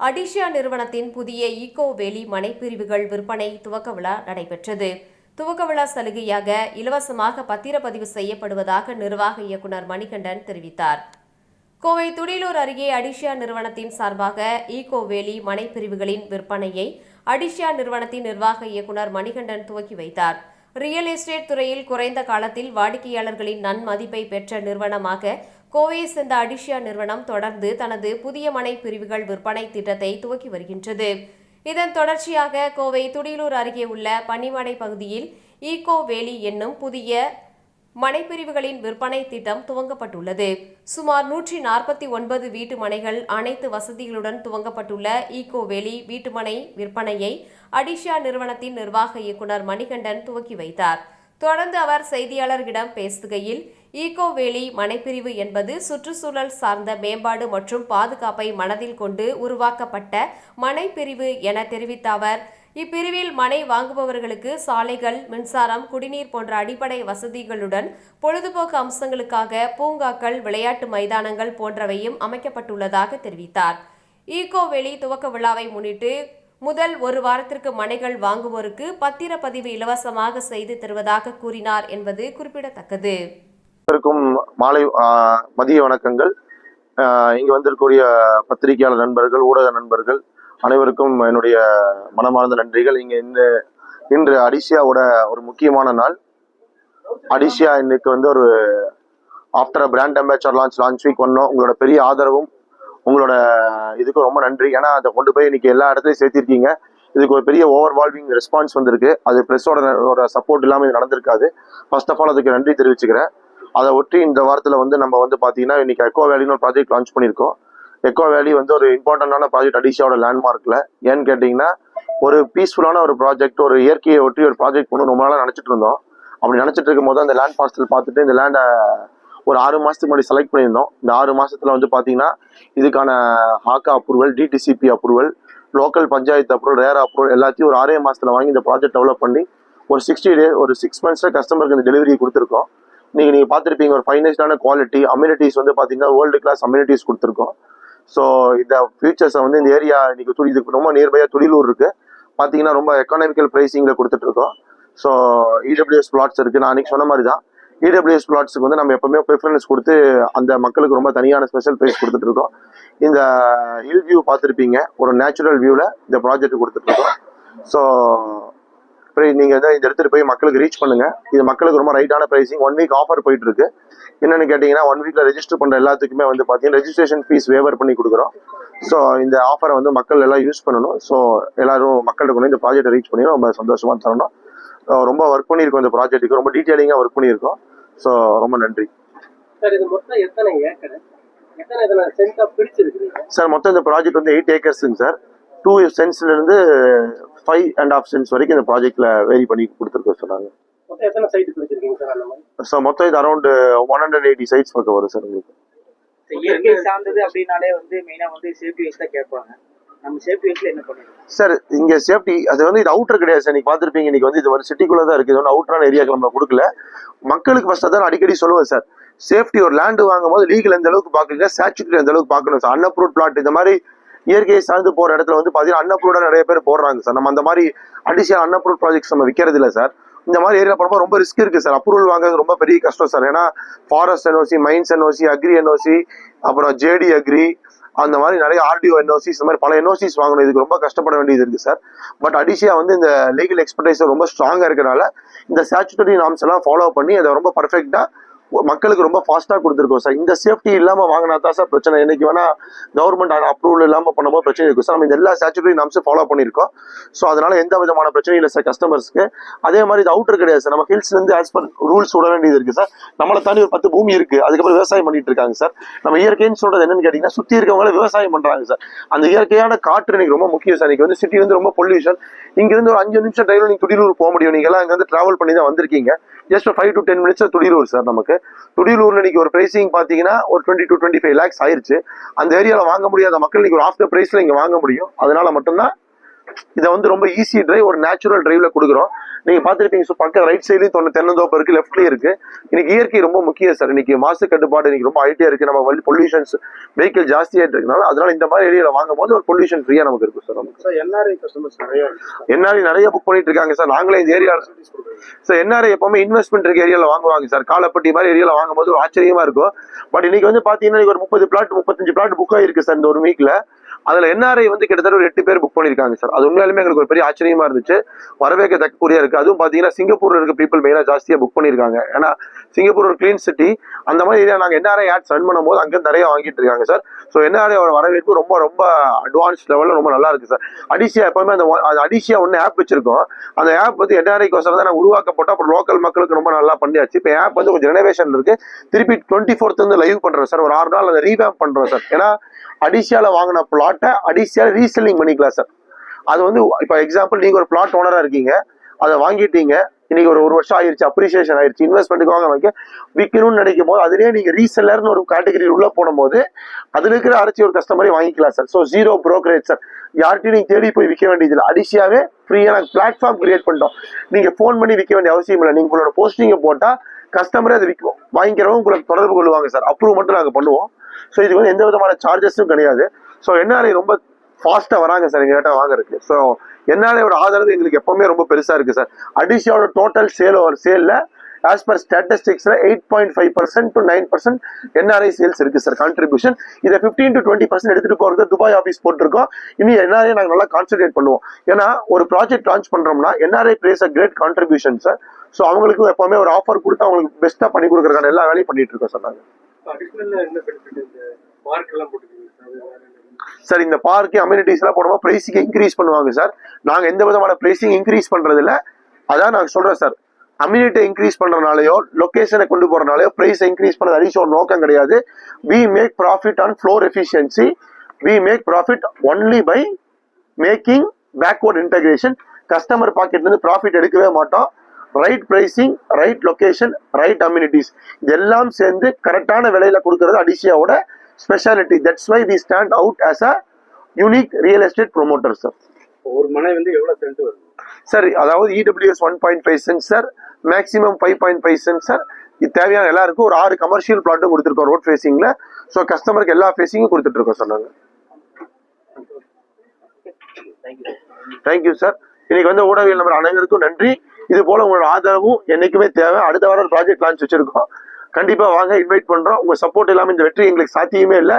அடிஷியா நிறுவனத்தின் புதிய ஈகோ வேலி மனைப்பிரிவுகள் விற்பனை துவக்க விழா நடைபெற்றது. துவக்க விழா சலுகையாக இலவசமாக பத்திரப்பதிவு செய்யப்படுவதாக நிர்வாக இயக்குனர் மணிகண்டன் தெரிவித்தார். கோவை துடிலூர் அருகே அடிஷியா நிறுவனத்தின் சார்பாக ஈகோ வேலி மனைப்பிரிவுகளின் விற்பனையை அடிஷியா நிறுவனத்தின் நிர்வாக இயக்குனர் மணிகண்டன் துவக்கி வைத்தார். ரியல் எஸ்டேட் துறையில் குறைந்த காலத்தில் வாடிக்கையாளர்களின் நன்மதிப்பை பெற்ற நிறுவனமாக கோவையை சேர்ந்த அடிஷியா நிறுவனம் தொடர்ந்து தனது புதிய மனை பிரிவுகள் விற்பனை திட்டத்தை துவக்கி வருகின்றது. இதன் தொடர்ச்சியாக கோவை துடியலூர் அருகே உள்ள பன்னிமடை பகுதியில் ஈகோ வேலி என்னும் புதிய மனைப்பிரிவுகளின் விற்பனை திட்டம் துவங்கப்பட்டுள்ளது. சுமார் நூற்றி நாற்பத்தி ஒன்பது வீட்டு மனைகள் அனைத்து வசதிகளுடன் துவங்கப்பட்டுள்ள ஈகோ வேலி வீட்டுமனை விற்பனையை அடிஷா நிறுவனத்தின் நிர்வாக இயக்குனர் மணிகண்டன் துவக்கி வைத்தார். தொடர்ந்து அவர் செய்தியாளர்களிடம் பேசுகையில் ஈகோவேலி மனைப்பிரிவு என்பது சுற்றுச்சூழல் சார்ந்த மேம்பாடு மற்றும் பாதுகாப்பை மனதில் கொண்டு உருவாக்கப்பட்ட மனைப்பிரிவு என தெரிவித்த அவர் இப்பிரிவில் மனை வாங்குபவர்களுக்கு சாலைகள் மின்சாரம் குடிநீர் போன்ற அடிப்படை வசதிகளுடன் பொழுதுபோக்கு அம்சங்களுக்காக பூங்காக்கள் விளையாட்டு மைதானங்கள் போன்றவையும் அமைக்கப்பட்டுள்ளதாக தெரிவித்தார். ஈகோவேலி துவக்க விழாவை முன்னிட்டு முதல் ஒரு வாரத்திற்கு மனைகள் வாங்குவோருக்கு பத்திரப்பதிவு இலவசமாக செய்து தருவதாக கூறினார் என்பது குறிப்பிடத்தக்கது. மாலை மதிய வணக்கங்கள். இங்கு வந்திருக்கக்கூடிய பத்திரிகையாளர் நண்பர்கள் ஊடக நண்பர்கள் அனைவருக்கும் என்னுடைய மனமார்ந்த நன்றிகள். இங்க இந்த இன்று அடிசியாவோட ஒரு முக்கியமான நாள். அடிசியா இன்னைக்கு வந்து ஒரு after brand ambassador launch launch week பண்ணோம் உங்களோட பெரிய ஆதரவும் உங்களோட இதுக்கு ரொம்ப நன்றி. ஏன்னா அதை கொண்டு போய் இன்னைக்கு எல்லா இடத்துலையும் சேர்த்திருக்கீங்க இதுக்கு ஒரு பெரிய ஓவர்வால்விங் ரெஸ்பான்ஸ் வந்திருக்கு. அது ப்ரெஸ்ஸோட சப்போர்ட் இல்லாமல் இது நடந்திருக்காது. ஃபர்ஸ்ட் ஆஃப் ஆல் அதுக்கு நன்றி தெரிவிச்சுக்கிறேன். அதை ஒட்டி இந்த வாரத்தில் வந்து நம்ம வந்து பார்த்தீங்கன்னா இன்னைக்கு எக்கோ வேலின்னு ஒரு ப்ராஜெக்ட் லான்ச் பண்ணியிருக்கோம். எக்கோ வேலி வந்து ஒரு இம்பார்ட்டண்டான ப்ராஜெக்ட் அடிஷியாவோட லேண்ட்மார்க்கில் ஏன்னு கேட்டிங்கன்னா ஒரு பீஸ்ஃபுல்லான ஒரு ப்ராஜெக்ட் ஒரு இயற்கையை ஒட்டி ஒரு ப்ராஜெக்ட் பண்ணணும் ரொம்ப நாளாக நினச்சிட்டு இருந்தோம். அப்படி நினச்சிட்டு இருக்கும்போது அந்த லேண்ட் பார்சல் பார்த்துட்டு இந்த லேண்டை ஒரு ஆறு மாதத்துக்கு முன்னாடி செலக்ட் பண்ணியிருந்தோம். இந்த ஆறு மாதத்தில் வந்து பார்த்தீங்கன்னா இதுக்கான Hakka approval DTCP approval local panchayat approval RERA approval எல்லாத்தையும் ஒரு ஆறே மாதத்தில் வாங்கி இந்த ப்ராஜெக்ட் டெவலப் பண்ணி ஒரு சிக்ஸ்டி டே ஒரு சிக்ஸ் மந்த்ஸில் கஸ்டமருக்கு இந்த டெலிவரி கொடுத்துருக்கோம். நீங்கள் நீங்கள் பார்த்துருப்பீங்க ஒரு ஃபைனஸ்டான குவாலிட்டி அம்யூனிட்டிஸ் வந்து பார்த்தீங்கன்னா வேர்ல்டு கிளாஸ் அம்யூனிட்டிஸ் கொடுத்துருக்கோம். ஸோ இந்த ஃபியூச்சர்ஸை வந்து இந்த ஏரியா இன்றைக்கி துடி இதுக்கு ரொம்ப நியர்பையாக துடிலூர் இருக்குது பார்த்தீங்கன்னா ரொம்ப எக்கனாமிக்கல் ப்ரைஸிங்கில் கொடுத்துட்ருக்கோம் ஸோ இடபிள்யூஎஸ் பிளாட்ஸ் இருக்குது நான் அன்றைக்கி சொன்ன மாதிரி தான் இடபிள்யூஎஸ் பிளாட்ஸுக்கு வந்து நம்ம எப்பவுமே ப்ரிஃபரன்ஸ் கொடுத்து அந்த மக்களுக்கு ரொம்ப தனியான ஸ்பெஷல் ப்ரைஸ் கொடுத்துட்டு இருக்கோம். இந்த ஹில் வியூ பார்த்துருப்பீங்க. ஒரு நேச்சுரல் வியூவில் இந்த ப்ராஜெக்ட் கொடுத்துட்டு இருக்கோம். ஸோ நீங்கள் வந்து இந்த எடுத்துகிட்டு போய் மக்களுக்கு ரீச் பண்ணுங்கள் இது மக்களுக்கு ரொம்ப ரைட்டான ப்ரைஸிங் ஒன் வீக் ஆஃபர் போயிட்டு இருக்கு என்னென்னு கேட்டிங்கன்னா ஒன் வீக்கில் ரெஜிஸ்டர் பண்ணுற எல்லாத்துக்குமே வந்து பார்த்தீங்கன்னா ரெஜிஸ்ட்ரேஷன் ஃபீஸ் வேவர் பண்ணி கொடுக்குறோம். ஸோ இந்த ஆஃபரை வந்து மக்கள் எல்லாம் யூஸ் பண்ணணும். ஸோ எல்லாரும் மக்கள்கிட்ட கொண்டு வந்து இந்த ப்ராஜெக்ட்டை ரீச் பண்ணி ரொம்ப சந்தோஷமாக தரணும். ரொம்ப ஒர்க் பண்ணியிருக்கோம் இந்த ப்ராஜெக்ட்டுக்கு ரொம்ப டீட்டெயிலிங்காக ஒர்க் பண்ணியிருக்கோம். ஸோ ரொம்ப நன்றி. சார் இது மொத்தம் எத்தனை ஏக்கர்? சார் மொத்தம் இந்த ப்ராஜெக்ட் வந்து எயிட் ஏக்கர்ஸுங்க சார். டூ சென்ஸ்ல இருந்து ஃபைவ் அண்ட் ஆஃப் சென்ஸ் வரைக்கும் இந்த ப்ராஜெக்ட்ல வேரி பண்ணி கொடுத்துருக்கோம் சொன்னாங்க. மொத்தம் எத்தனை சைட் பிரிச்சிருக்கீங்க சார் மொத்தம் இது around one hundred eighty sites பக்கம் வரும் சார் உங்களுக்கு. இயற்கை சார்ந்தது அப்படின்னாலே வந்து மெயினா வந்து சேஃப்டி வைஸ் தான் கேட்பாங்க. சார் இங்க சேஃப்டி அது வந்து இது அவுட்டர் கிடையாது சார் நீங்க பார்த்துருப்பீங்க இன்னைக்கு வந்து இது வந்து சிட்டிக்குள்ள தான் இருக்கு இது வந்து அவுட்டரான ஏரியாக்கு நம்ம கொடுக்கல. மக்களுக்கு ஃபர்ஸ்ட் தான் அடிக்கடி சொல்லுவேன் சார் சேஃப்டி ஒரு லேண்டு வாங்கும் போது லீகல் எந்த அளவுக்கு பாக்குறீங்க ஸ்டாச்சுட்டரி எந்த அளவுக்கு பார்க்கணும் சார் அன்அப்ரூவ் பிளாட் இந்த மாதிரி இயற்கையை சார்ந்து போற இடத்துல வந்து பாத்தீங்கன்னா அன்அப்ரூவ்டா நிறைய பேர் போடுறாங்க சார் நம்ம அந்த மாதிரி அடிஷனல் அன்அப்ரூவ் ப்ராஜெக்ட்ஸ் நம்ம விற்கிறது இல்லை சார் இந்த மாதிரி ஏரியா போறப்ப ரொம்ப ரிஸ்க் இருக்கு சார் அப்ரூவல் வாங்குறது ரொம்ப பெரிய கஷ்டம் சார் ஏன்னா forest NOC mines NOC agri NOC அப்புறம் ஜேடி அக்ரி அந்த மாதிரி நிறைய ஆர்டிஓ என்ஓசிஸ் இந்த மாதிரி பல என்ஓசிஸ் வாங்கணும். இதுக்கு ரொம்ப கஷ்டப்பட வேண்டியது இருக்கு சார் பட் அடிஷியா வந்து இந்த லீகல் எக்ஸ்பர்டைஸ் ரொம்ப ஸ்ட்ராங்கா இருக்கிறனால இந்த ஸ்டாச்சுட்டரி நாம்ஸ் எல்லாம் ஃபாலோ பண்ணி அதை ரொம்ப பர்ஃபெக்டா மக்களுக்கு ரொம்ப ஃபாஸ்ட்டாக கொடுத்துருக்கோம் சார் இந்த சேஃப்டி இல்லாமல் வாங்கினா தான் சார் பிரச்சனை என்னைக்கு வேணால் கவர்மெண்ட் அப்ரூவல் இல்லாமல் பண்ணும்போது பிரச்சனை இருக்கும். சார் நம்ம இந்த எல்லா ஸ்டாச்சுட்டரி நாம்ஸும் ஃபாலோ பண்ணியிருக்கோம். ஸோ அதனால் எந்த விதமான பிரச்சனையும் இல்லை சார் கஸ்டமர்ஸ்க்கு அதே மாதிரி இது அவுட்டர் கிடையாது சார் நம்ம ஹில்ஸ்லேருந்து ஆஸ் பர் ரூல்ஸ் விட வேண்டியது இருக்குது சார் நம்மளை தாண்டி ஒரு பத்து பூமி இருக்குது அதுக்கப்புறம் விவசாயம் பண்ணிட்டு இருக்காங்க சார் நம்ம இயற்கைன்னு சொல்றது என்னன்னு கேட்டிங்கன்னா சுற்றி இருக்கவங்களே விவசாயம் பண்ணுறாங்க சார் அந்த இயற்கையான காற்று எனக்கு ரொம்ப முக்கியம் சார் இன்றைக்கி வந்து சிட்டி வந்து ரொம்ப பொல்யூஷன் இங்கேருந்து ஒரு அஞ்சு நிமிஷம் டிரைவர் நீங்கள் துடிலூர் போக முடியும். நீங்கள் எல்லாம் வந்து ட்ராவல் பண்ணி தான் வந்திருக்கீங்க. Just five to ten minutes Thudiyalur sir நமக்கு. துடிலூர்ல இன்னைக்கு ஒரு பிரைசிங் பாத்தீங்கன்னா ஒரு twenty two twenty five lakhs ஆயிருச்சு. அந்த ஏரியாவில் வாங்க முடியாத மக்கள் இன்னைக்கு ஒரு த பிரைஸ்ல இங்க வாங்க முடியும். அதனால மட்டும்தான் இதை வந்து ரொம்ப ஈஸி டிரைவ் ஒரு நேச்சுரல் டிரைவ்ல கொடுக்குறோம். நீங்க பார்த்துருப்பீங்க ஸோ பக்கம் ரைட் சைட்லயும் தொண்ணூறு தென்னந்தோப்பு இருக்கு லெஃப்ட்லயும் இருக்கு. இன்னைக்கு இயற்கை ரொம்ப முக்கியம் சார் இன்னைக்கு மாசு கட்டுப்பாடு இன்னைக்கு ரொம்ப ஐடியா இருக்கு. நம்ம வண்டி பொல்யூஷன்ஸ் வெஹிக்கிள் ஜாஸ்தியாயிட்டு இருக்கனால அதனால இந்த மாதிரி ஏரியால வாங்கும் போது ஒரு பொல்யூஷன் ஃப்ரீயா நமக்கு இருக்கும் சார் நமக்கு. சார் என்ஆர்ஐ கஸ்டமர்ஸ் நிறைய என்ஆர்ஐ நிறைய புக் பண்ணிட்டு இருக்காங்க சார் நாங்களே இந்த ஏரியா சார் என்ஆர்ஐ எப்பவுமே இன்வெஸ்ட்மெண்ட் இருக்க ஏரியால வாங்குவாங்க சார் காலப்பட்டி மாதிரி ஏரியால வாங்கும்போது ஒரு ஆச்சரியமா இருக்கும். பட் இன்னைக்கு வந்து பாத்தீங்கன்னா ஒரு முப்பது பிளாட் முப்பத்தஞ்சு பிளாட் புக் ஆயிருக்கு சார் இந்த ஒரு வீக்ல அதுல என்ஆர்ஐ வந்து கிட்டத்தட்ட ஒரு எட்டு பேர் புக் பண்ணிருக்காங்க சார் அது உண்மையாலுமே எங்களுக்கு ஒரு பெரிய ஆச்சரியமா இருந்துச்சு. வரவேற்கத்தக்கக்கூடிய இருக்கு. அதுவும் பாத்தீங்கன்னா சிங்கப்பூர்ல இருக்க பீப்புள் மெயினா ஜாஸ்தியா புக் பண்ணிருக்காங்க. ஏன்னா சிங்கப்பூர் ஒரு கிளீன் சிட்டி அந்த மாதிரி ஏரியா நாங்க என்ஆர்ஐ ஆட்ஸ் ரன் பண்ணும்போது அங்க நிறைய வாங்கிட்டு இருக்காங்க சார் ஸோ என்ஆர்ஐ வரவேற்பு ரொம்ப ரொம்ப அட்வான்ஸ் லெவல்ல ரொம்ப நல்லா இருக்கு சார் அடிசியா எப்பவுமே அந்த அடிசியா ஒன்று ஆப் வச்சிருக்கோம். அந்த ஆப் வந்து என்ஆர்ஐக்கோசரம் தான் நாங்கள் உருவாக்கப்பட்டோம். அப்புறம் லோக்கல் மக்களுக்கு ரொம்ப நல்லா பண்ணியாச்சு. இப்போ ஆப் வந்து கொஞ்சம் ரெனோவேஷன் இருக்கு. திருப்பி டுவெண்ட்டி ஃபோர்த் வந்து லைவ் பண்றோம் சார் ஒரு ஆறு நாள் அதை ரீவேம் பண்றோம் சார் ஏன்னா அடிசியால வாங்கின பிளாட்டை அடிசியால ரீசெல்லிங் பண்ணிக்கலாம் சார் அது வந்து இப்போ எக்ஸாம்பிள் நீங்கள் ஒரு பிளாட் ஓனராக இருக்கீங்க. அதை வாங்கிட்டீங்க. இன்னைக்கு ஒரு ஒரு வருஷம் ஆயிருச்சு அப்ரிசியேஷன் ஆயிடுச்சு இன்வெஸ்ட்மெண்ட்டுக்கு வாங்க வைக்க விற்கணும்னு நினைக்கும் போது அதுலேயே நீங்கள் ரீசெல்லர்னு ஒரு கேட்டகரி உள்ளே போடும்போது அதில் இருக்கிற அரைச்சி ஒரு கஸ்டமரை வாங்கிக்கலாம் sir so zero brokerage sir யார்கிட்டையும் நீங்கள் தேடி போய் விற்க வேண்டியதில்லை. அடிஷியாவே ஃப்ரீயாக நாங்கள் பிளாட்ஃபார்ம் கிரியேட் பண்ணிட்டோம். நீங்கள் ஃபோன் பண்ணி விற்க வேண்டிய அவசியம் இல்லை. நீங்கள் உங்களோட போஸ்டிங்கை போட்டால் கஸ்டமரே அதை விற்கும் வாங்கிக்கிறவங்க உங்களுக்கு தொடர்பு கொள்வாங்க சார் அப்ரூவ் மட்டும் நாங்கள் பண்ணுவோம். ஸோ இதுக்கு வந்து எந்த விதமான சார்ஜஸும் கிடையாது. ஸோ என்ஆர்ஐ ரொம்ப ஃபாஸ்ட்டாக வராங்க சார் எங்ககிட்ட வாங்குறதுக்கு. ஸோ என்ஆர்ஐயோட ஆதரவு எங்களுக்கு எப்பவுமே ரொம்ப பெருசாக இருக்கு சார் அடிஷியோட டோட்டல் சேல் ஒரு சேலில் as per ஸ்டாட்டிஸ்டிக்ஸில் eight point five percent to nine percent NRI sales இருக்குது சார் கான்ட்ரிபியூஷன் இதை ஃபிஃப்டீன் டு டுவெண்ட்டி பர்சன்ட் எடுத்துட்டு போகிறது துபாய் ஆஃபீஸ் போட்டிருக்கோம். இனி என்ஆர்ஐ நாங்கள் நல்லா கான்சென்ட்ரேட் பண்ணுவோம். ஏன்னா ஒரு ப்ராஜெக்ட் லான்ச் பண்ணுறோம்னா NRI plays a great contribution sir so அவங்களுக்கு எப்போவுமே ஒரு ஆஃபர் கொடுத்து அவங்களுக்கு பெஸ்ட்டாக பண்ணி கொடுக்குறதுக்கான எல்லா வேலையும் பண்ணிட்டு இருக்கோம் சார் நாங்கள் இந்த பார்க் சார் இந்த பார்க்கு அம்யூனிட்டிஸ் எல்லாம் போடும்போது பிரைசிங் இன்க்ரீஸ் பண்ணுவாங்க சார் நாங்க எந்த விதமான பிரைசிங் இன்க்ரீஸ் பண்றது இல்ல அதான் நாங்க சொல்றோம் சார் அம்யூனிட்டி இன்க்ரீஸ் பண்றதுனாலயோ லொகேஷனை கொண்டு போறதுனாலயோ பிரைஸ் இன்க்ரீஸ் பண்ணது அடிச்சு ஒரு நோக்கம் கிடையாது. We make profit on floor efficiency we make profit only by making backward integration customer பாக்கெட்ல இருந்து ப்ராஃபிட் எடுக்கவே மாட்டோம். Right pricing right location right amenities இதெல்லாம் சேர்ந்து கரெக்டான விலையில கொடுக்கறது அடிஷியாவோட speciality that's why we stand out as a unique real estate promoter sir ஒரு மனை வந்து எவ்வளவு சென்ட் வருது சார் அதாவது EWS one point five cent sir maximum five point five cent sir இது தேவையான எல்லாருக்கும் ஒரு ஆறு கமர்ஷியல் பிளாட்டும் கொடுத்துருக்கோம் ரோட் ஃபேஸிங்ல ஸோ கஸ்டமருக்கு எல்லா ஃபேஸிங்கும் கொடுத்துட்டு இருக்கோம் சொன்னாங்க தேங்க்யூ சார் இன்னைக்கு வந்து ஊடகவியல் நம்பர் அனைவருக்கும் நன்றி. இது போல உங்களோட ஆதரவும் என்னைக்குமே தேவை. அடுத்த வாரம் ப்ராஜெக்ட் லான்ச் வச்சிருக்கோம். கண்டிப்பா வாங்க இன்வைட் பண்றோம். உங்க சப்போர்ட் இல்லாம இந்த வெற்றி எங்களுக்கு சாத்தியமே இல்லை.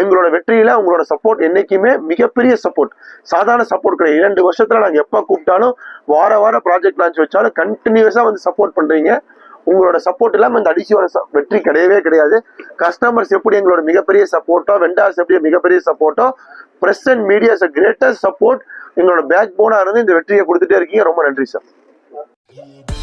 எங்களோட வெற்றியில உங்களோட சப்போர்ட் என்னைக்குமே மிகப்பெரிய சப்போர்ட் சாதாரண சப்போர்ட் கிடையாது. இரண்டு வருஷத்துல நாங்க எப்ப கூப்பிட்டாலும் வார வாரம் ப்ராஜெக்ட் லான்ச் வச்சாலும் கண்டினியூஸா வந்து சப்போர்ட் பண்றீங்க. உங்களோட சப்போர்ட் இல்லாம இந்த அடிசியோட வெற்றி கிடையவே கிடையாது. கஸ்டமர்ஸ் எப்படி எங்களோட மிகப்பெரிய சப்போர்ட்டோ வெண்டார்ஸ் எப்படி மிகப்பெரிய சப்போர்ட்டோ press and medias greatest support எங்களோட பேக் போனா இருந்து இந்த வெற்றியை கொடுத்துட்டே இருக்கீங்க. ரொம்ப நன்றி சார் Yeah.